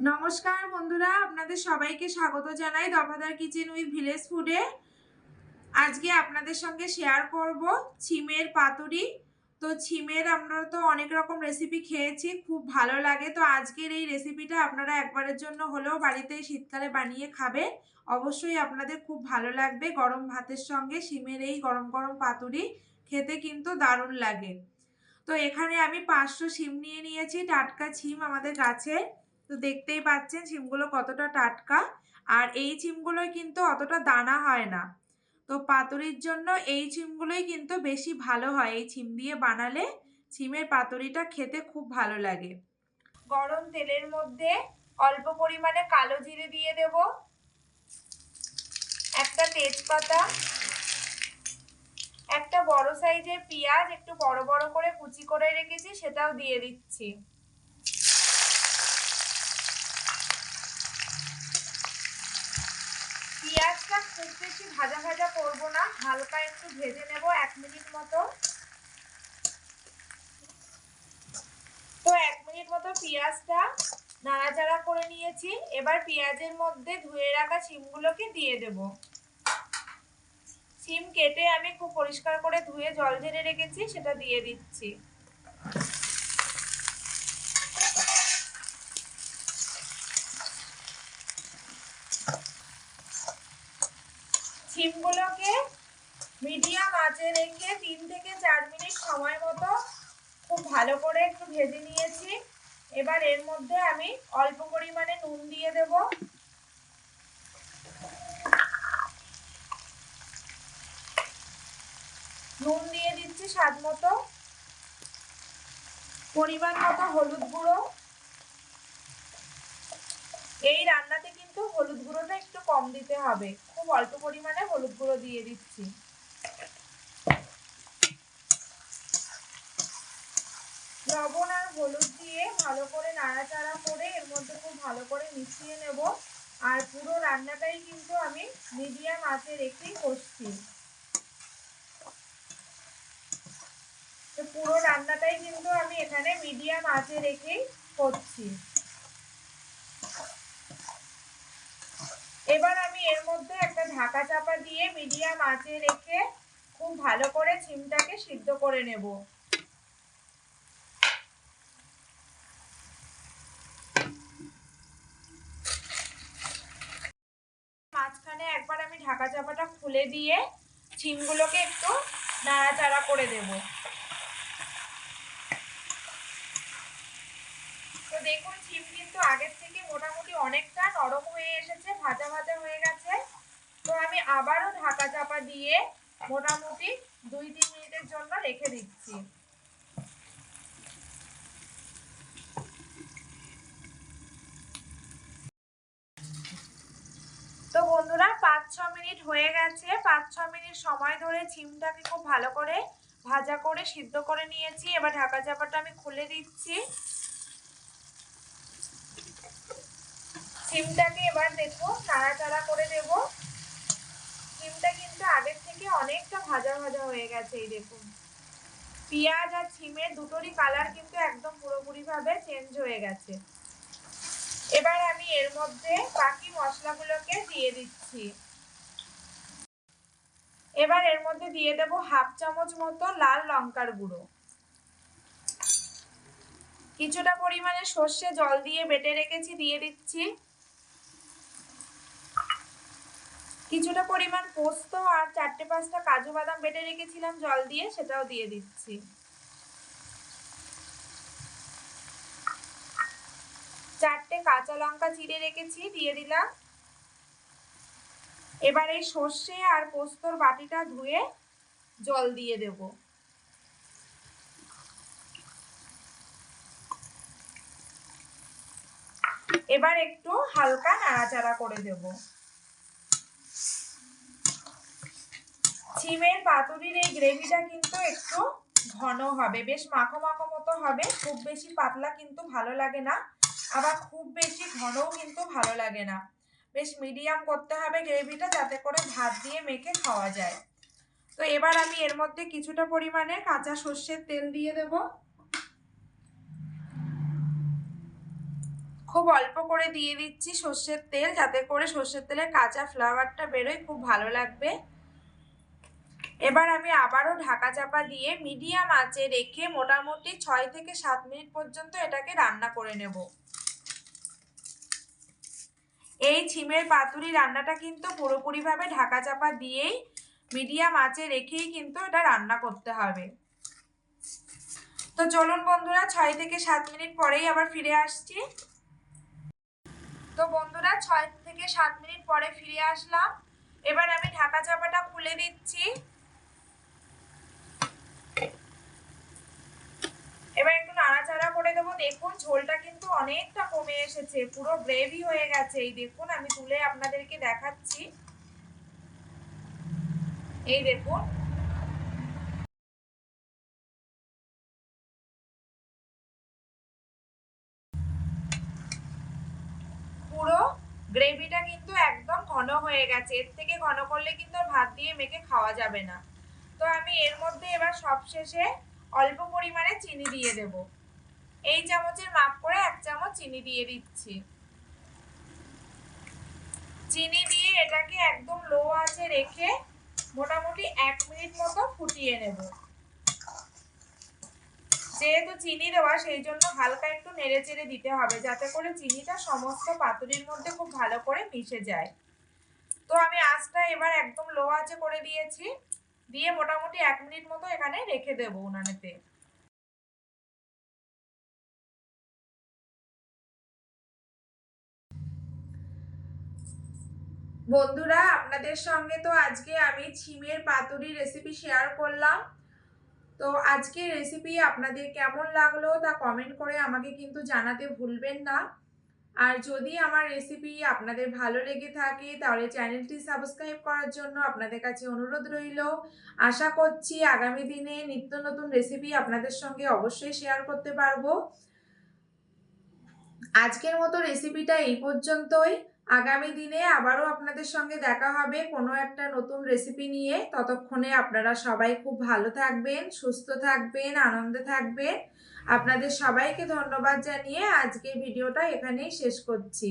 নমস্কার বন্ধুরা, আপনাদের সবাইকে স্বাগত জানাই দফাদার কিচেন উইথ ভিলেজ ফুডে। আজকে আপনাদের সঙ্গে শেয়ার করব ছিমের পাতুরি। তো ছিমের আমরা তো অনেক রকম রেসিপি খেয়েছি, খুব ভালো লাগে। তো আজকের এই রেসিপিটা আপনারা একবারের জন্য হলেও বাড়িতে শীতকালে বানিয়ে খাবেন। অবশ্যই আপনাদের খুব ভালো লাগবে গরম ভাতের সঙ্গে শিমের এই গরম গরম পাতুরি, খেতে কিন্তু দারুণ লাগে। তো এখানে আমি পাঁচশো শিম নিয়ে নিয়েছি টাটকা ছিম আমাদের গাছে। তো দেখতেই পাচ্ছেন ছিমগুলো কতটা টাটকা আর এই ছিমগুলোই কিন্তু অতটা দানা হয় না। তো পাতুরির জন্য এই ছিমগুলোই কিন্তু বেশি ভালো হয়। এই ছিম দিয়ে বানালে ছিমের পাতুরিটা খেতে খুব ভালো লাগে। গরম তেলের মধ্যে অল্প পরিমাণে কালো জিরে দিয়ে দেব। একটা তেজপাতা, একটা বড় সাইজের পেঁয়াজ একটু বড় বড় করে কুচি করে রেখেছি সেটাও দিয়ে দিচ্ছি। পেঁয়াজটা খুব বেশি ভাজা ভাজা করব না, হালকা একটু ভেজে নেব এক মিনিট মতো। তো এক মিনিট মতো পেঁয়াজটা নাড়াচাড়া করে নিয়েছি, এবার পেঁয়াজের মধ্যে ধুয়ে রাখা সিমগুলোকে দিয়ে দেব। সিম কেটে আমি খুব পরিষ্কার করে ধুয়ে জল ঝেড়ে রেখেছি, সেটা দিয়ে দিচ্ছি। সিমগুলোকে মিডিয়াম আঁচে রেখে তিন থেকে চার মিনিট সময় মতো খুব ভালো করে একটু ভেজে নিয়েছি। এবার এর মধ্যে আমি অল্প পরিমাণে নুন দিয়ে দেব। নুন দিয়ে দিচ্ছি স্বাদ মতো। পরিমাণ মতো হলুদ গুঁড়ো। এই রান্নাতে কিন্তু হলুদ গুঁড়োটা একটু কম দিতে হবে। খুব অল্প পরিমাণে হলুদ গুঁড়ো দিয়ে দিচ্ছি। লবণ আর হলুদ দিয়ে ভালো করে নাড়াচাড়া করে এর মধ্যে খুব ভালো করে মিশিয়ে নেব। আর পুরো রান্নাটাই কিন্তু আমি মিডিয়াম আঁচে রেখেই কষছি। তো পুরো রান্নাটাই কিন্তু আমি এখানে মিডিয়াম আঁচে রেখেই করছি। এবার আমি এর মধ্যে একটা ঢাকা চাপা দিয়ে মিডিয়াম আঁচে রেখে খুব ভালো করে ছিমটাকে সিদ্ধ করে নেব। মাঝখানে একবার আমি ঢাকা চাপাটা খুলে দিয়ে ছিমগুলোকে একটু নাড়াচাড়া করে দেব। দেখুন ছিম কিন্তু আগের থেকে মোটামুটি অনেকটা নরম হয়ে এসেছে, ভাজা ভাজা হয়ে গেছে। তো আমি আবারও ঢাকা চাপা দিয়ে মোটামুটি দুই তিন মিনিটের জন্য রেখে দিচ্ছি। তো বন্ধুরা, পাঁচ ছ মিনিট হয়ে গেছে। পাঁচ ছ মিনিট সময় ধরে ছিমটাকে খুব ভালো করে ভাজা করে সিদ্ধ করে নিয়েছি। এবার ঢাকা চাপাটা আমি খুলে দিচ্ছি। সিমটাকে এবার দেখো নাড়াচাড়া করে দেব। সিমটা কিন্তু আগের থেকে অনেকটা ভাজা ভাজা হয়ে গেছে, এই দেখুন। পেঁয়াজ আর সিমের দুটোরই কালার কিন্তু একদম পুরোপুরিভাবে চেঞ্জ হয়ে গেছে। এবার আমি এর মধ্যে বাকি মশলাগুলোকে দিয়ে দিচ্ছি। এবার এর মধ্যে দিয়ে দেব হাফ চামচ মতো লাল লঙ্কার গুঁড়ো। কিছুটা পরিমাণে সর্ষে জল দিয়ে বেটে রেখেছি, দিয়ে দিচ্ছি। কিছুটা পরিমাণ পোস্ত আর চারটে পাঁচটা কাজু বাদাম বেটে রেখেছিলাম জল দিয়ে, সেটাও দিয়ে দিচ্ছি। চারটে কাঁচা লঙ্কা চিড়ে রেখেছি, দিয়ে দিলাম। এবার এই সর্ষে আর পোস্তর বাটিটা ধুয়ে জল দিয়ে দেব। এবার একটু হালকা নাড়াচাড়া করে দেবো। সিমের পাতুরির এই গ্রেভিটা কিন্তু একটু ঘন হবে। বেশ মাখো মাখো মতো হবে। খুব বেশি পাতলা কিন্তু ভালো লাগে না। আবার খুব বেশি ঘনও কিন্তু ভালো লাগে না। বেশ মিডিয়াম করতে হবে গ্রেভিটা যাতে করে ভাত দিয়ে মেখে খাওয়া যায়। তো এবার আমি এর মধ্যে কিছুটা পরিমাণে কাঁচা সর্ষের তেল দিয়ে দেব। খুব অল্প করে দিয়ে দিচ্ছি সর্ষের তেল, যাতে করে সর্ষের তেলের কাঁচা ফ্লেভারটা বেরোয়। খুব ভালো লাগবে। এবার আমি আবারও ঢাকা চাপা দিয়ে মিডিয়াম আঁচে রেখে মোটামুটি ছয় থেকে সাত মিনিট পর্যন্ত এটাকে রান্না করে নেব। এই ছিমের পাতুরি রান্নাটা কিন্তু পুরোপুরিভাবে ঢাকা চাপা দিয়েই মিডিয়াম আঁচে রেখেই কিন্তু এটা রান্না করতে হবে। তো চলুন বন্ধুরা, ছয় থেকে সাত মিনিট পরেই আবার ফিরে আসছি। তো বন্ধুরা, ছয় থেকে সাত মিনিট পরে ফিরে আসলাম। এবার আমি ঢাকা চাপাটা খুলে দিচ্ছি এবার একটু নাড়াচাড়া করে দেবো দেখুন ঝোলটা কিন্তু অনেকটা কমে এসেছে, পুরো গ্রেভি হয়ে গেছে। এই দেখুন, আমি তুলে আপনাদেরকে দেখাচ্ছি। এই দেখুন। পুরো গ্রেভিটা কিন্তু একদম ঘন হয়ে গেছে। এর থেকে ঘন করলে কিন্তু ভাত দিয়ে মেখে খাওয়া যাবে না। তো আমি এর মধ্যে এবার সবশেষে অল্প পরিমাণে চিনি দিয়ে দেব। এই চামচের মাপ করে এক চামচ চিনি দিয়ে দিচ্ছি। চিনি দিয়ে এটাকে একদম লো আঁচে রেখে মোটামুটি এক মিনিট মতো ফুটিয়ে নেব। যেহেতু চিনি দেওয়া, সেই জন্য হালকা একটু নেড়ে চেড়ে দিতে হবে, যাতে করে চিনিটা সমস্ত পাতুরির মধ্যে খুব ভালো করে মিশে যায়। তো আমি আঁচটা এবার একদম লো আঁচে করে দিয়েছি। দিয়ে মোটামুটি এক মিনিট মতো এখানে রেখে দেবো উনানেতে। বন্ধুরা, আপনাদের সঙ্গে তো আজকে আমি ছিমের পাতুরি রেসিপি শেয়ার করলাম। তো আজকে রেসিপি আপনাদের কেমন লাগল তা কমেন্ট করে আমাকে কিন্তু জানাতে ভুলবেন না। আর যদি আমার রেসিপি আপনাদের ভালো লেগে থাকে, তাহলে চ্যানেলটি সাবস্ক্রাইব করার জন্য আপনাদের কাছে অনুরোধ রইল। আশা করছি আগামী দিনে নিত্য নতুন রেসিপি আপনাদের সঙ্গে অবশ্যই শেয়ার করতে পারব। আজকের মতো রেসিপিটা এই পর্যন্তই। আগামী দিনে আবারও আপনাদের সঙ্গে দেখা হবে কোনো একটা নতুন রেসিপি নিয়ে। ততক্ষণে আপনারা সবাই খুব ভালো থাকবেন, সুস্থ থাকবেন, আনন্দে থাকবেন। আপনাদের সবাইকে ধন্যবাদ জানিয়ে আজকে ভিডিওটা এখানেই শেষ করছি।